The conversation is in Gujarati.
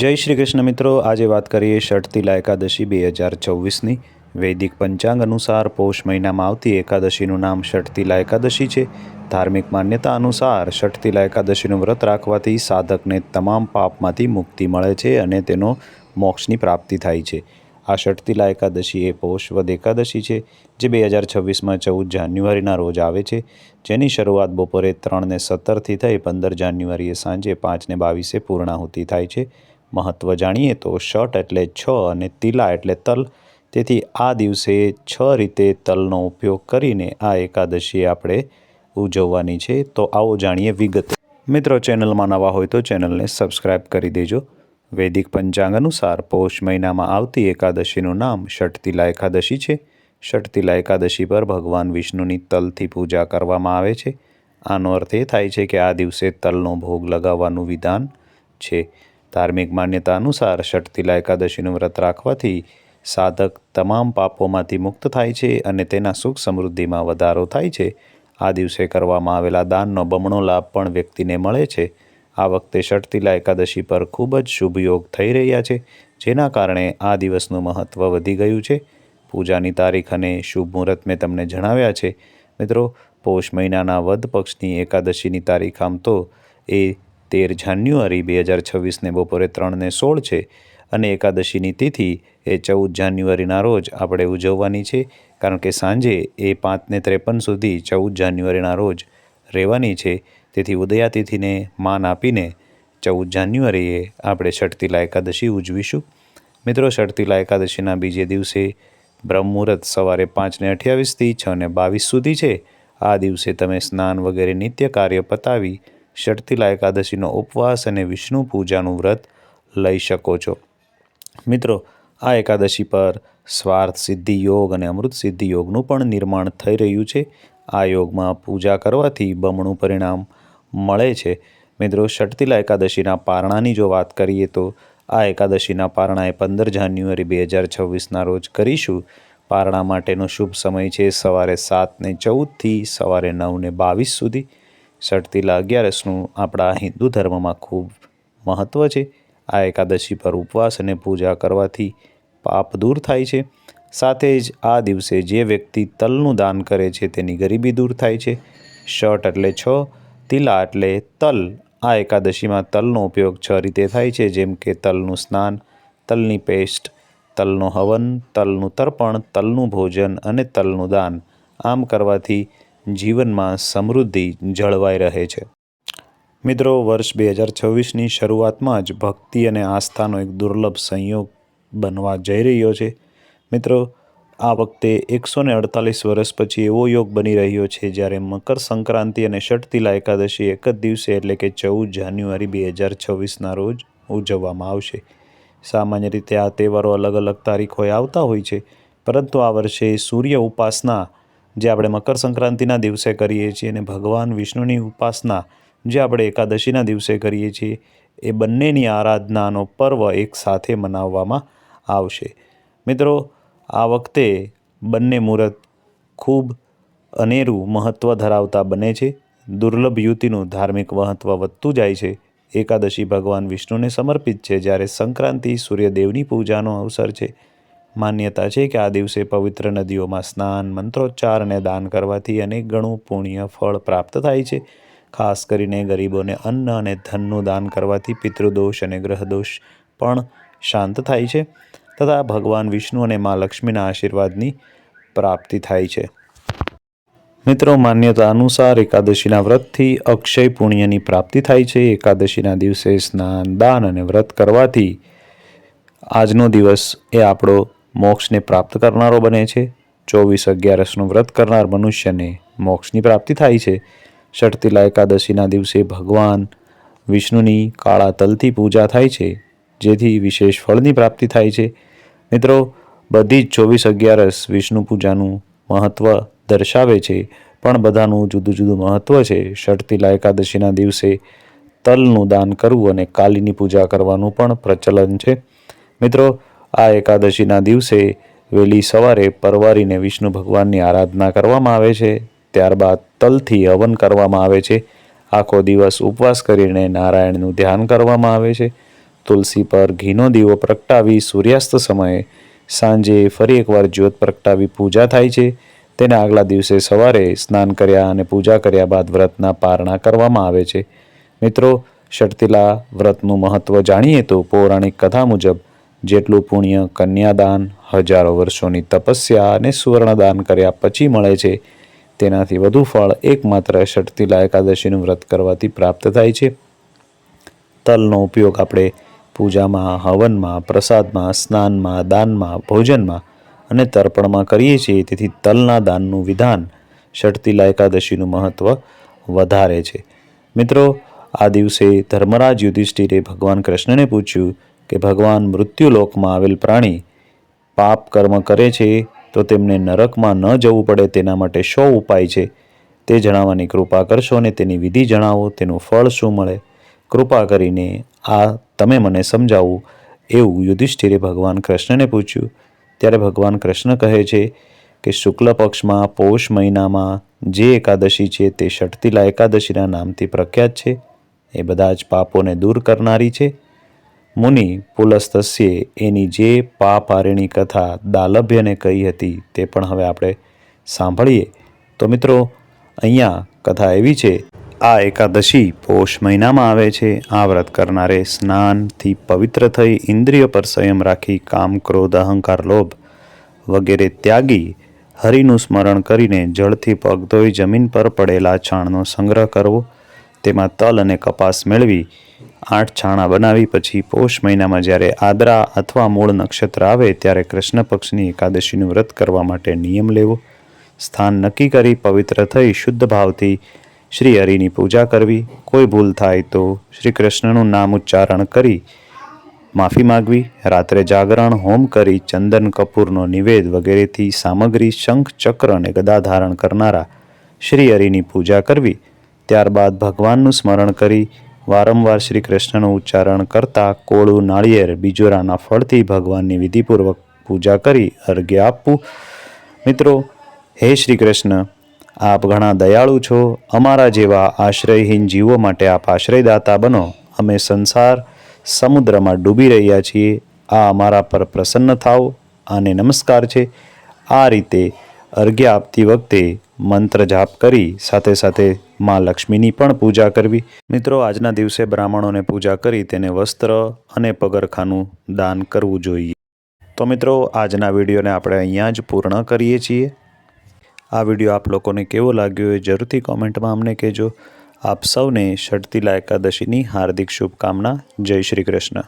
જય શ્રી કૃષ્ણ મિત્રો, આજે વાત કરીએ ષઠતિલા એકાદશી બે હજાર ચોવીસની. વૈદિક પંચાંગ અનુસાર પૌષ મહિનામાં આવતી એકાદશીનું નામ ષઠતિલા એકાદશી છે. ધાર્મિક માન્યતા અનુસાર ષઠતિલા એકાદશીનું વ્રત રાખવાથી સાધકને તમામ પાપમાંથી મુક્તિ મળે છે અને તેનો મોક્ષની પ્રાપ્તિ થાય છે. આ ષઠતિલા એકાદશી એ પૌષ વદ એકાદશી છે, જે બે હજાર છવ્વીસમાં ચૌદ જાન્યુઆરીના રોજ આવે છે. જેની શરૂઆત બપોરે ત્રણને સત્તરથી થઈ પંદર જાન્યુઆરીએ સાંજે પાંચને બાવીસે પૂર્ણાહુતિ થાય છે. મહત્ત્વ જાણીએ તો શટ એટલે છ અને તિલા એટલે તલ. તેથી આ દિવસે છ રીતે તલનો ઉપયોગ કરીને આ એકાદશી આપણે ઉજવવાની છે. તો આવો જાણીએ વિગત. મિત્રો, ચેનલમાં નવા હોય તો ચેનલને સબસ્ક્રાઇબ કરી દેજો. વૈદિક પંચાંગ અનુસાર પૌષ મહિનામાં આવતી એકાદશીનું નામ ષટતિલા એકાદશી છે. ષટતિલા એકાદશી પર ભગવાન વિષ્ણુની તલથી પૂજા કરવામાં આવે છે. આનો અર્થ એ થાય છે કે આ દિવસે તલનો ભોગ લગાવવાનું વિધાન છે. ધાર્મિક માન્યતા અનુસાર ષઠતિલા એકાદશીનું વ્રત રાખવાથી સાધક તમામ પાપોમાંથી મુક્ત થાય છે અને તેના સુખ સમૃદ્ધિમાં વધારો થાય છે. આ દિવસે કરવામાં આવેલા દાનનો બમણો લાભ પણ વ્યક્તિને મળે છે. આ વખતે ષઠતિલા એકાદશી પર ખૂબ જ શુભ યોગ થઈ રહ્યા છે, જેના કારણે આ દિવસનું મહત્ત્વ વધી ગયું છે. પૂજાની તારીખ અને શુભ મુહૂર્ત મેં તમને જણાવ્યા છે. મિત્રો, પૌષ મહિનાના વધ પક્ષની એકાદશીની તારીખ આમ તો એ તેર જાન્યુઆરી બે હજાર છવ્વીસને બપોરે ત્રણને સોળ છે અને એકાદશીની તિથિ એ ચૌદ જાન્યુઆરીના રોજ આપણે ઉજવવાની છે કારણ કે સાંજે એ પાંચને ત્રેપન સુધી ચૌદ જાન્યુઆરીના રોજ રહેવાની છે. તેથી ઉદયાતિથિને માન આપીને ચૌદ જાન્યુઆરીએ આપણે ષઠતિલા એકાદશી ઉજવીશું. મિત્રો ષઠતિલા એકાદશીના બીજે દિવસે બ્રહ્મુહૂર્ત સવારે પાંચને અઠ્યાવીસથી છ ને બાવીસ સુધી છે. આ દિવસે તમે સ્નાન વગેરે નિત્ય કાર્ય પતાવી ષઠતિલા એકાદશીનો ઉપવાસ અને વિષ્ણુ પૂજાનું વ્રત લઈ શકો છો. મિત્રો, આ એકાદશી પર સ્વાર્થ સિદ્ધિ યોગ અને અમૃત સિદ્ધિ યોગનું પણ નિર્માણ થઈ રહ્યું છે. આ યોગમાં પૂજા કરવાથી બમણું પરિણામ મળે છે. મિત્રો ષઠતિલા એકાદશીના પારણાની જો વાત કરીએ તો આ એકાદશીના પારણાએ પંદર જાન્યુઆરી બે હજાર છવ્વીસના રોજ કરીશું. પારણા માટેનો શુભ સમય છે સવારે સાતને ચૌદથી સવારે નવને બાવીસ સુધી. ષઠતિલા અગિયારસનું આપણા હિન્દુ ધર્મમાં ખૂબ મહત્ત્વ છે. આ એકાદશી પર ઉપવાસ અને પૂજા કરવાથી પાપ દૂર થાય છે. સાથે જ આ દિવસે જે વ્યક્તિ તલનું દાન કરે છે તેની ગરીબી દૂર થાય છે. શટ એટલે છ, તિલા એટલે તલ. આ એકાદશીમાં તલનો ઉપયોગ છ રીતે થાય છે. જેમ કે તલનું સ્નાન, તલની પેસ્ટ, તલનો હવન, તલનું તર્પણ, તલનું ભોજન અને તલનું દાન. આમ કરવાથી જીવનમાં સમૃદ્ધિ જળવાઈ રહે છે. મિત્રો, વર્ષ બે હજાર છવ્વીસની શરૂઆતમાં જ ભક્તિ અને આસ્થાનો એક દુર્લભ સંયોગ બનવા જઈ રહ્યો છે. મિત્રો, આ વખતે એકસો ને અડતાલીસ વર્ષ પછી એવો યોગ બની રહ્યો છે જ્યારે મકર સંક્રાંતિ અને ષટતિલા એકાદશી એક જ દિવસે એટલે કે ચૌદ જાન્યુઆરી બે હજાર છવ્વીસના રોજ ઉજવવામાં આવશે. સામાન્ય રીતે આ તહેવારો અલગ અલગ તારીખોએ આવતા હોય છે, પરંતુ આ વર્ષે સૂર્ય ઉપાસના જે આપણે મકર સંક્રાંતિના દિવસે કરીએ છીએ અને ભગવાન વિષ્ણુની ઉપાસના જે આપણે એકાદશીના દિવસે કરીએ છીએ, એ બંનેની આરાધનાનો પર્વ એક સાથે મનાવવામાં આવશે. મિત્રો, આ વખતે બંને મુહૂર્ત ખૂબ અનેરું મહત્ત્વ ધરાવતા બને છે. દુર્લભ યુતિનું ધાર્મિક મહત્ત્વ વધતું જાય છે. એકાદશી ભગવાન વિષ્ણુને સમર્પિત છે જ્યારે સંક્રાંતિ સૂર્યદેવની પૂજાનો અવસર છે. માન્યતા છે કે આ દિવસે પવિત્ર નદીઓમાં સ્નાન, મંત્રોચ્ચાર અને દાન કરવાથી અનેક ગણું પુણ્ય ફળ પ્રાપ્ત થાય છે. ખાસ કરીને ગરીબોને અન્ન અને ધનનું દાન કરવાથી પિતૃદોષ અને ગ્રહદોષ પણ શાંત થાય છે તથા ભગવાન વિષ્ણુ અને મા લક્ષ્મીના આશીર્વાદની પ્રાપ્તિ થાય છે. મિત્રો, માન્યતા અનુસાર એકાદશીના વ્રતથી અક્ષય પુણ્યની પ્રાપ્તિ થાય છે. એકાદશીના દિવસે સ્નાન, દાન અને વ્રત કરવાથી આજનો દિવસ એ આપણો મોક્ષને પ્રાપ્ત કરનારો બને છે. ચોવીસ અગિયારસનું વ્રત કરનાર મનુષ્યને મોક્ષની પ્રાપ્તિ થાય છે. ષઠતિલા એકાદશીના દિવસે ભગવાન વિષ્ણુની કાળા તલથી પૂજા થાય છે, જેથી વિશેષ ફળની પ્રાપ્તિ થાય છે. મિત્રો, બધી જ ચોવીસ અગિયારસ વિષ્ણુ પૂજાનું મહત્ત્વ દર્શાવે છે, પણ બધાનું જુદું જુદું મહત્ત્વ છે. ષટતિલા એકાદશીના દિવસે તલનું દાન કરવું અને કાલીની પૂજા કરવાનું પણ પ્રચલન છે. મિત્રો આ એકાદશીના દિવસે વહેલી સવારે પરવારીને વિષ્ણુ ભગવાનની આરાધના કરવામાં આવે છે. ત્યારબાદ તલથી હવન કરવામાં આવે છે. આખો દિવસ ઉપવાસ કરીને નારાયણનું ધ્યાન કરવામાં આવે છે. તુલસી પર ઘીનો દીવો પ્રગટાવી સૂર્યાસ્ત સમયે સાંજે ફરી એકવાર જ્યોત પ્રગટાવી પૂજા થાય છે. તેના આગલા દિવસે સવારે સ્નાન કર્યા અને પૂજા કર્યા બાદ વ્રતના પારણા કરવામાં આવે છે. મિત્રો શટતિલા વ્રતનું મહત્ત્વ જાણીએ તો પૌરાણિક કથા મુજબ જેટલું પુણ્ય, કન્યાદાન, હજારો વર્ષોની તપસ્યા અને સુવર્ણદાન કર્યા પછી મળે છે. તેનાથી વધુ ફળ એકમાત્ર શર્તિલા એકાદશીનું વ્રત કરવાથી પ્રાપ્ત થાય છે. તલનો ઉપયોગ આપણે પૂજામાં, હવનમાં, પ્રસાદમાં, સ્નાનમાં, દાનમાં, ભોજનમાં અને તર્પણમાં કરીએ છીએ. તેથી તલના દાનનું વિધાન ષટતિલા એકાદશીનું મહત્ત્વ વધારે છે. મિત્રો, આ દિવસે ધર્મરાજ યુધિષ્ઠિરે ભગવાન કૃષ્ણને પૂછ્યું કે ભગવાન મૃત્યુલોકમાં આવેલ પ્રાણી પાપ કર્મ કરે છે, તો તેમને નરકમાં ન જવું પડે, તેના માટે શો ઉપાય છે. તે જણાવવાની કૃપા કરશો અને તેની વિધિ જણાવો, તેનું ફળ શું મળે? કૃપા કરીને આ તમે મને સમજાવું. એવું યુધિષ્ઠિરે ભગવાન કૃષ્ણને પૂછ્યું. ત્યારે ભગવાન કૃષ્ણ કહે છે કે શુક્લ પક્ષમાં પૌષ મહિનામાં જે એકાદશી છે, તે ષટતિલા એકાદશીના નામથી પ્રખ્યાત છે. એ બધા જ પાપોને દૂર કરનારી છે. મુનિ પુલસ્તસ્યે એની જે પાપારિણી કથા દાલભ્યને કહી હતી તે પણ હવે આપણે સાંભળીએ. તો મિત્રો, અહીંયા કથા એવી છે, આ એકાદશી પોષ મહિનામાં આવે છે. આ વ્રત કરનારે સ્નાનથી પવિત્ર થઈ ઇન્દ્રિય પર સંયમ રાખી કામ, ક્રોધ, અહંકાર, લોભ વગેરે ત્યાગી હરિનું સ્મરણ કરીને જળથી પગ ધોઈ જમીન પર પડેલા છાણનો સંગ્રહ કરવો. તેમાં તલ અને કપાસ મેળવી, આઠ છાણા બનાવી, પછી પોષ મહિનામાં જ્યારે આદરા અથવા મૂળ નક્ષત્ર આવે ત્યારે કૃષ્ણ પક્ષની એકાદશીનું વ્રત કરવા માટે નિયમ લેવો. સ્થાન નક્કી કરી પવિત્ર થઈ શુદ્ધ ભાવથી શ્રી હરિની પૂજા કરવી. કોઈ ભૂલ થાય તો શ્રી કૃષ્ણનું નામ ઉચ્ચારણ કરી માફી માગવી. રાત્રે જાગરણ, હોમ કરી ચંદન કપૂરનો નિવેદ વગેરેથી સામગ્રી, શંખ, ચક્ર અને ગદા ધારણ કરનારા શ્રી હરિની પૂજા કરવી. ત્યારબાદ ભગવાનનું સ્મરણ કરી વારંવાર શ્રી કૃષ્ણનું ઉચ્ચારણ કરતા કોળું નાળિયેર બીજોરાના ફળથી ભગવાનની વિધિપૂર્વક પૂજા કરી અર્ઘ્ય આપવું. મિત્રો, હે શ્રી કૃષ્ણ આપ ઘણા દયાળુ છો. અમારા જેવા આશ્રયહીન જીવો માટે આપ આશ્રયદાતા બનો. અમે સંસાર સમુદ્રમાં ડૂબી રહ્યા છીએ. આ અમારા પર પ્રસન્ન થાઓ. આને નમસ્કાર છે. આ રીતે અર્ઘ્ય આપતી વખતે મંત્ર જાપ કરી સાથે સાથે માં લક્ષ્મીની પણ પૂજા કરવી. મિત્રો, આજના દિવસે બ્રાહ્મણોને પૂજા કરી તેને વસ્ત્ર અને પગરખાનું દાન કરવું જોઈએ. તો મિત્રો, આજના વિડીયોને આપણે અહીંયા જ પૂર્ણ કરીએ છીએ. આ વીડિયો આપ લોકોને કેવો લાગ્યો એ જરૂરથી કોમેન્ટમાં અમને કહેજો. આપ સૌને ષડતીલા એકાદશીની હાર્દિક શુભકામના. જય શ્રી કૃષ્ણ.